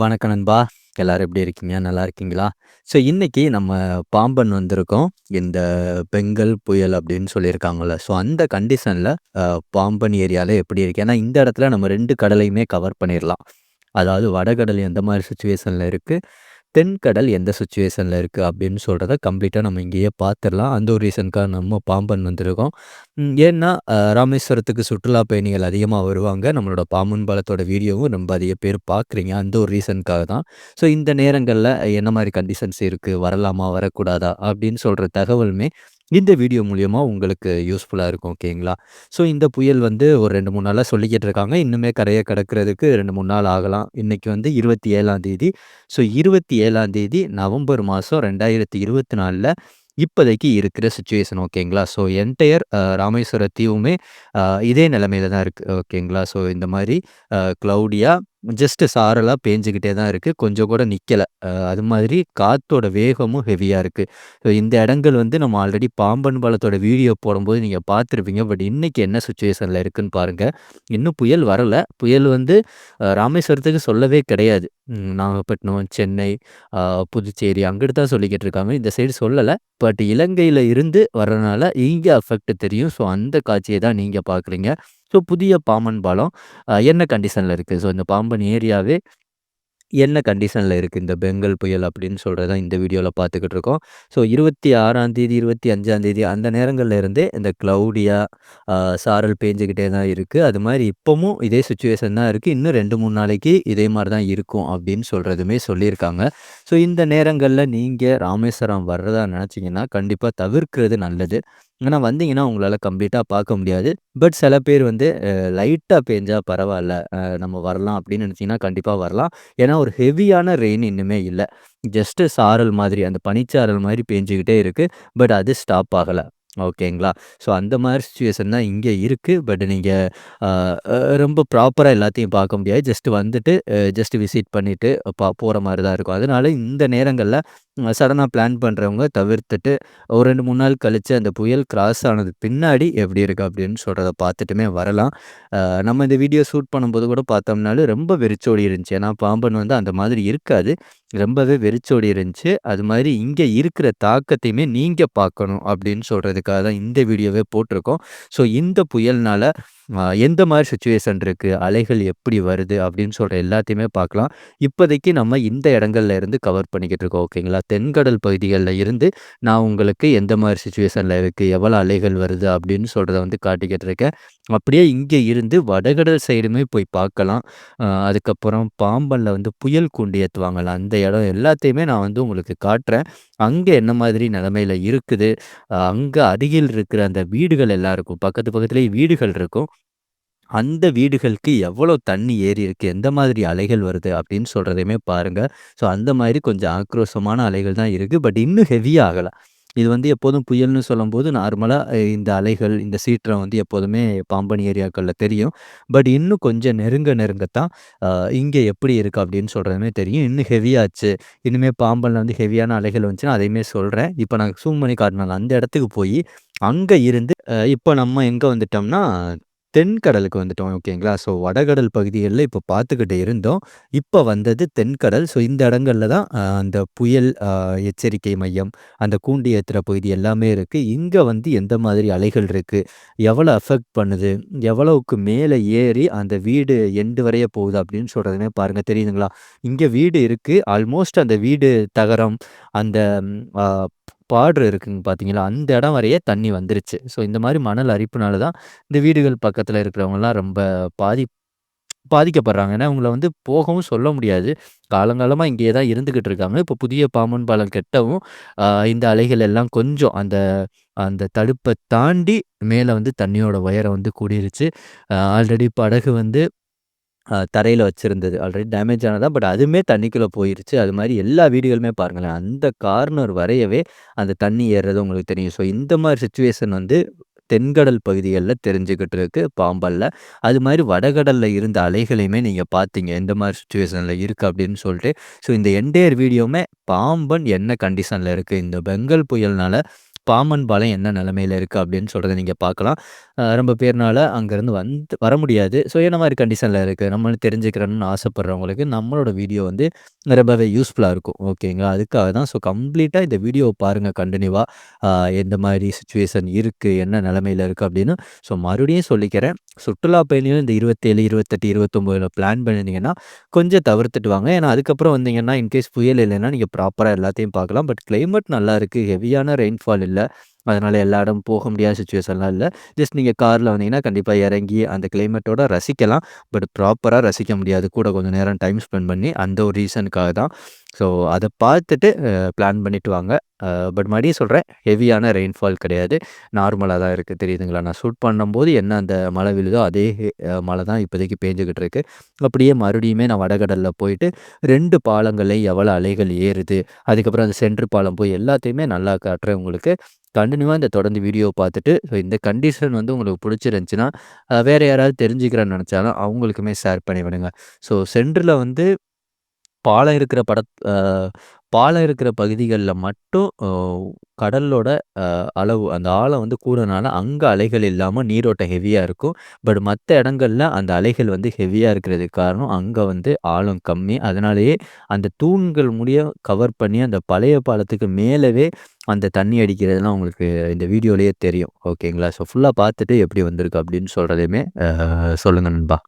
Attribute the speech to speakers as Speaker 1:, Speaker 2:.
Speaker 1: வணக்கம் நண்பா எல்லோரும் எப்படி இருக்கீங்க நல்லா இருக்கீங்களா ஸோ இன்றைக்கி நம்ம பாம்பன் வந்திருக்கோம் இந்த பெங்கல் புயல் அப்படின்னு சொல்லியிருக்காங்கள்ல ஸோ அந்த கண்டிஷனில் பாம்பன் ஏரியாவில் எப்படி இருக்குது ஏன்னா இந்த இடத்துல நம்ம ரெண்டு கடலையுமே கவர் பண்ணிடலாம் அதாவது வடகடல் எந்த மாதிரி சுச்சுவேஷனில் இருக்குது தென்கடல் எந்த சுச்சுவேஷனில் இருக்குது அப்படின்னு சொல்கிறத கம்ப்ளீட்டாக நம்ம இங்கேயே பார்த்துடலாம் அந்த ஒரு ரீசனுக்காக நம்ம பாம்பன் வந்திருக்கோம் ஏன்னா ராமேஸ்வரத்துக்கு சுற்றுலா பயணிகள் அதிகமாக வருவாங்க நம்மளோட பாம்பன் பாலத்தோட வீடியோவும் ரொம்ப அதிக பேர் பார்க்குறீங்க அந்த ஒரு ரீசனுக்காக தான் ஸோ இந்த நேரங்களில் என்ன மாதிரி கண்டிஷன்ஸ் இருக்குது வரலாமா வரக்கூடாதா அப்படின்னு சொல்கிற தகவலுமே இந்த வீடியோ மூலியமாக உங்களுக்கு யூஸ்ஃபுல்லாக இருக்கும் ஓகேங்களா ஸோ இந்த புயல் வந்து ஒரு ரெண்டு மூணு நாளாக சொல்லிக்கிட்டு இருக்காங்க இன்னுமே கரையை கிடக்கிறதுக்கு ரெண்டு மூணு நாள் ஆகலாம் இன்றைக்கி வந்து இருபத்தி ஏழாம் தேதி ஸோ இருபத்தி ஏழாம் தேதி நவம்பர் மாதம் ரெண்டாயிரத்தி இருபத்தி நாலில் இப்போதைக்கு இருக்கிற சுச்சுவேஷன் ஓகேங்களா ஸோ என்டையர் ராமேஸ்வர தீவுமே இதே நிலமையில தான் இருக்குது ஓகேங்களா ஸோ இந்த மாதிரி க்ளவுடியாக ஜஸ்ட்டு சாரலாக பேஞ்சிக்கிட்டே தான் இருக்குது கொஞ்சம் கூட நிற்கலை அது மாதிரி காற்றோட வேகமும் ஹெவியாக இருக்குது ஸோ இந்த இடங்கள் வந்து நம்ம ஆல்ரெடி பாம்பன் பாலத்தோட வீடியோ போடும்போது நீங்கள் பார்த்துருப்பீங்க பட் இன்றைக்கி என்ன சுச்சுவேஷனில் இருக்குதுன்னு பாருங்கள் இன்னும் புயல் வரலை புயல் வந்து ராமேஸ்வரத்துக்கு சொல்லவே கிடையாது நாகப்பட்டினம் சென்னை புதுச்சேரி அங்கிட்டு தான் சொல்லிக்கிட்டு இருக்காங்க இந்த சைடு சொல்லலை பட் இலங்கையில் இருந்து வர்றதுனால இங்கே அஃபெக்ட் தெரியும் ஸோ அந்த காட்சியை தான் நீங்கள் பார்க்குறீங்க ஸோ புதிய பாம்பன் பாலம் என்ன கண்டிஷனில் இருக்குது ஸோ இந்த பாம்பன் ஏரியாவே என்ன கண்டிஷனில் இருக்குது இந்த பெங்கல் புயல் அப்படின்னு சொல்கிறத இந்த வீடியோவில் பார்த்துக்கிட்டு இருக்கோம் ஸோ இருபத்தி ஆறாம் தேதி இருபத்தி அஞ்சாம் தேதி அந்த நேரங்களில் இருந்தே இந்த க்ளவுடியாக சாரல் பேஞ்சுக்கிட்டே தான் இருக்குது அது மாதிரி இப்போவும் இதே சுச்சுவேஷன் தான் இருக்குது இன்னும் ரெண்டு மூணு நாளைக்கு இதே மாதிரி தான் இருக்கும் அப்படின்னு சொல்கிறதுமே சொல்லியிருக்காங்க ஸோ இந்த நேரங்களில் நீங்கள் ராமேஸ்வரம் வர்றதா நினச்சிங்கன்னா கண்டிப்பாக தவிர்க்கிறது நல்லது ஆனால் வந்தீங்கன்னா உங்களால் கம்ப்ளீட்டாக பார்க்க முடியாது பட் சில பேர் வந்து லைட்டாக பேஞ்சால் பரவாயில்ல நம்ம வரலாம் அப்படின்னு நினச்சிங்கன்னா கண்டிப்பாக வரலாம் ஏன்னா ஒரு ஹெவியான ரெயின் இன்னுமே இல்லை ஜஸ்ட்டு சாரல் மாதிரி அந்த பனிச்சாரல் மாதிரி பேஞ்சுக்கிட்டே இருக்குது பட் அது ஸ்டாப் ஆகலை ஓகேங்களா ஸோ அந்த மாதிரி சுச்சுவேஷன் தான் இங்கே இருக்குது பட் நீங்கள் ரொம்ப ப்ராப்பராக எல்லாத்தையும் பார்க்க முடியாது ஜஸ்ட்டு வந்துட்டு ஜஸ்ட் விசிட் பண்ணிவிட்டு பா போகிற மாதிரி தான் இருக்கும் அதனால் இந்த நேரங்களில் சடனாக பிளான் பண்ணுறவங்க தவிர்த்துட்டு ஒரு ரெண்டு மூணு நாள் கழித்து அந்த புயல் கிராஸ் ஆனது பின்னாடி எப்படி இருக்குது அப்படின்னு சொல்கிறத பார்த்துட்டுமே வரலாம் நம்ம இந்த வீடியோ ஷூட் பண்ணும்போது கூட பார்த்தோம்னாலும் ரொம்ப வெறிச்சோடி இருந்துச்சு ஏன்னா பாம்பன் வந்து அந்த மாதிரி இருக்காது ரொம்பவே வெறிச்சோடி இருந்துச்சு அது மாதிரி இங்கே இருக்கிற தாக்கத்தையுமே நீங்கள் பார்க்கணும் அப்படின்னு சொல்கிறதுக்காக தான் இந்த வீடியோவே போட்டிருக்கோம் ஸோ இந்த புயல்னால் எந்த மாதிரி சுச்சுவேஷன் இருக்குது அலைகள் எப்படி வருது? அப்படின்னு சொல்கிற எல்லாத்தையுமே பார்க்கலாம். இப்போதைக்கு நம்ம இந்த இடங்கள்ல இருந்து கவர் பண்ணிக்கிட்டு இருக்கோம். ஓகேங்களா? தென்கடல் பகுதிகளில் இருந்து நான் உங்களுக்கு எந்த மாதிரி சுச்சுவேஷனில் இருக்குது எவ்வளோ அலைகள் வருது? அப்படின்னு சொல்கிறத வந்து காட்டிக்கிட்டு இருக்கேன். அப்படியே இங்கே இருந்து வடகடல் சைடுமே போய் பார்க்கலாம். அதுக்கப்புறம் பாம்பன்ல வந்து புயல் கூண்டு ஏத்துவாங்கல்ல அந்த இடம் எல்லாத்தையுமே நான் வந்து உங்களுக்கு காட்டுறேன். அங்கே என்ன மாதிரி நிலமையில இருக்குது? அங்கே அருகில் இருக்கிற அந்த வீடுகள் எல்லாம் இருக்கும். பக்கத்து பக்கத்துலேயே வீடுகள் இருக்கும். அந்த வீடுகளுக்கு எவ்வளோ தண்ணி ஏறி இருக்குது எந்த மாதிரி அலைகள் வருது? அப்படின்னு சொல்கிறதையுமே பாருங்கள் ஸோ அந்த மாதிரி கொஞ்சம் ஆக்ரோஷமான அலைகள் தான் இருக்குது பட் இன்னும் ஹெவியாகலை ஆகலாம். இது வந்து எப்போதும் புயல்னு சொல்லும்போது நார்மலாக இந்த அலைகள் இந்த சீற்றம் வந்து எப்போதுமே பாம்பன் ஏரியாக்களில் தெரியும் பட் இன்னும் கொஞ்சம் நெருங்க நெருங்கத்தான் இங்கே எப்படி இருக்குது அப்படின்னு சொல்கிறதுமே தெரியும் இன்னும் ஹெவியாச்சு இனிமேல் பாம்பனில் வந்து ஹெவியான அலைகள் வந்துச்சுன்னா அதையுமே சொல்கிறேன் இப்போ நான் சூம் பண்ணி காட்டினால அந்த இடத்துக்கு போய் அங்கே இருந்து இப்போ நம்ம எங்கே வந்துட்டோம்னா தென்கடலுக்கு வந்துட்டோம் ஓகேங்களா ஸோ வடகடல் பகுதிகளில் இப்போ பார்த்துக்கிட்டு இருந்தோம் இப்போ வந்தது தென்கடல் ஸோ இந்த இடங்களில் தான் அந்த புயல் எச்சரிக்கை மையம் அந்த கூண்டி ஏற்றுற பகுதி எல்லாமே இருக்குது இங்கே வந்து எந்த மாதிரி அலைகள் இருக்குது எவ்வளோ அஃபெக்ட் பண்ணுது எவ்வளவுக்கு மேலே ஏறி அந்த வீடு எண்டு வரைய போகுது அப்படின்னு சொல்கிறதுனே பாருங்கள் தெரியுதுங்களா இங்கே வீடு இருக்குது ஆல்மோஸ்ட் அந்த வீடு தகரம் அந்த பாடுற இருக்குங்க பார்த்தீங்களா அந்த இடம் வரையே தண்ணி வந்துருச்சு ஸோ இந்த மாதிரி மணல் அரிப்புனால தான் இந்த வீடுகள் பக்கத்தில் இருக்கிறவங்கலாம் ரொம்ப பாதி பாதிக்கப்படுறாங்க ஏன்னா இவங்கள வந்து போகவும் சொல்ல முடியாது காலங்காலமாக இங்கேயே தான் இருந்துக்கிட்டு இருக்காங்க இப்போ புதிய பாம்பன் பாலம் கெட்டவும் இந்த அலைகள் எல்லாம் கொஞ்சம் அந்த அந்த தடுப்பை தாண்டி மேலே வந்து தண்ணியோட உயரம் வந்து கூடிருச்சு ஆல்ரெடி படகு வந்து தரையில் வச்சுருந்தது ஆல்ரெடி டேமேஜ் ஆனதா பட் அதுவுமே தண்ணிக்குள்ளே போயிருச்சு அது மாதிரி எல்லா வீடுகளுமே பாருங்களேன் அந்த கார்னர் வரையவே அந்த தண்ணி ஏறுறது உங்களுக்கு தெரியும் ஸோ இந்த மாதிரி சுச்சுவேஷன் வந்து தென்கடல் பகுதிகளில் தெரிஞ்சுக்கிட்டு இருக்கு பாம்பல்ல அது மாதிரி வடகடலில் இருந்த அலைகளையுமே நீங்கள் பார்த்தீங்க எந்த மாதிரி சுச்சுவேஷனில் இருக்குது அப்படின்னு சொல்லிட்டு ஸோ இந்த என்டையர் வீடியோவுமே பாம்பன் என்ன கண்டிஷனில் இருக்குது இந்த பெங்கல் புயல்னால பாமன் பாலம் என்ன நிலமையில இருக்குது அப்படின்னு சொல்கிறத நீங்கள் பார்க்கலாம் ரொம்ப பேர்னால் அங்கேருந்து வந்து வர முடியாது ஸோ என்ன மாதிரி கண்டிஷனில் இருக்குது நம்ம தெரிஞ்சுக்கிறோன்னு ஆசைப்பட்றவங்களுக்கு நம்மளோட வீடியோ வந்து ரொம்பவே யூஸ்ஃபுல்லாக இருக்கும் ஓகேங்களா அதுக்காக தான் ஸோ கம்ப்ளீட்டாக இந்த வீடியோவை பாருங்கள் கண்டினியூவாக எந்த மாதிரி சுச்சுவேஷன் இருக்குது என்ன நிலமையில இருக்குது அப்படின்னு ஸோ மறுபடியும் சொல்லிக்கிறேன் சுற்றுலா பயணியும் இந்த இருபத்தேழு இருபத்தெட்டு இருபத்தொம்போதில் பிளான் பண்ணியிருந்தீங்கன்னா கொஞ்சம் தவிர்த்துட்டு வாங்க ஏன்னா அதுக்கப்புறம் வந்தீங்கன்னா இன்கேஸ் புயல் இல்லைன்னா நீங்கள் ப்ராப்பராக எல்லாத்தையும் பார்க்கலாம் பட் கிளைமேட் நல்லா இருக்குது ஹெவியான ரெயின்ஃபால் இல்லை இல்லை அதனால் இடம் போக முடியாத சுச்சுவேஷன்லாம் இல்லை ஜஸ்ட் நீங்கள் காரில் வந்தீங்கன்னா கண்டிப்பாக இறங்கி அந்த கிளைமேட்டோட ரசிக்கலாம் பட் ப்ராப்பராக ரசிக்க முடியாது கூட கொஞ்சம் நேரம் டைம் ஸ்பெண்ட் பண்ணி அந்த ஒரு ரீசனுக்காக தான் ஸோ அதை பார்த்துட்டு பிளான் பண்ணிட்டு வாங்க பட் மறுபடியும் சொல்கிறேன் ஹெவியான ரெயின்ஃபால் கிடையாது நார்மலாக தான் இருக்குது தெரியுதுங்களா நான் ஷூட் பண்ணும்போது என்ன அந்த மழை விழுதோ அதே மழை தான் இப்போதைக்கு பேஞ்சுக்கிட்டு இருக்குது அப்படியே மறுபடியுமே நான் வடகடலில் போயிட்டு ரெண்டு பாலங்கள்லையும் எவ்வளோ அலைகள் ஏறுது அதுக்கப்புறம் அந்த சென்ட்ரு பாலம் போய் எல்லாத்தையுமே நல்லா காட்டுறேன் உங்களுக்கு கண்டினியூவாக இந்த தொடர்ந்து வீடியோ பார்த்துட்டு ஸோ இந்த கண்டிஷன் வந்து உங்களுக்கு பிடிச்சிருந்துச்சின்னா வேறு யாராவது தெரிஞ்சுக்கிறேன்னு நினச்சாலும் அவங்களுக்குமே ஷேர் பண்ணி விடுங்க ஸோ சென்டரில் வந்து பாலம் இருக்கிற பட பாலம் இருக்கிற பகுதிகளில் மட்டும் கடலோட அளவு அந்த ஆழம் வந்து கூடனால அங்கே அலைகள் இல்லாமல் நீரோட்டம் ஹெவியாக இருக்கும் பட் மற்ற இடங்கள்ல அந்த அலைகள் வந்து ஹெவியாக இருக்கிறதுக்கு காரணம் அங்கே வந்து ஆழம் கம்மி அதனாலேயே அந்த தூண்கள் முடிய கவர் பண்ணி அந்த பழைய பாலத்துக்கு மேலவே அந்த தண்ணி அடிக்கிறதுலாம் உங்களுக்கு இந்த வீடியோலேயே தெரியும் ஓகேங்களா ஸோ ஃபுல்லாக பார்த்துட்டு எப்படி வந்திருக்கு அப்படின்னு சொல்கிறதையுமே சொல்லுங்கள் நண்பா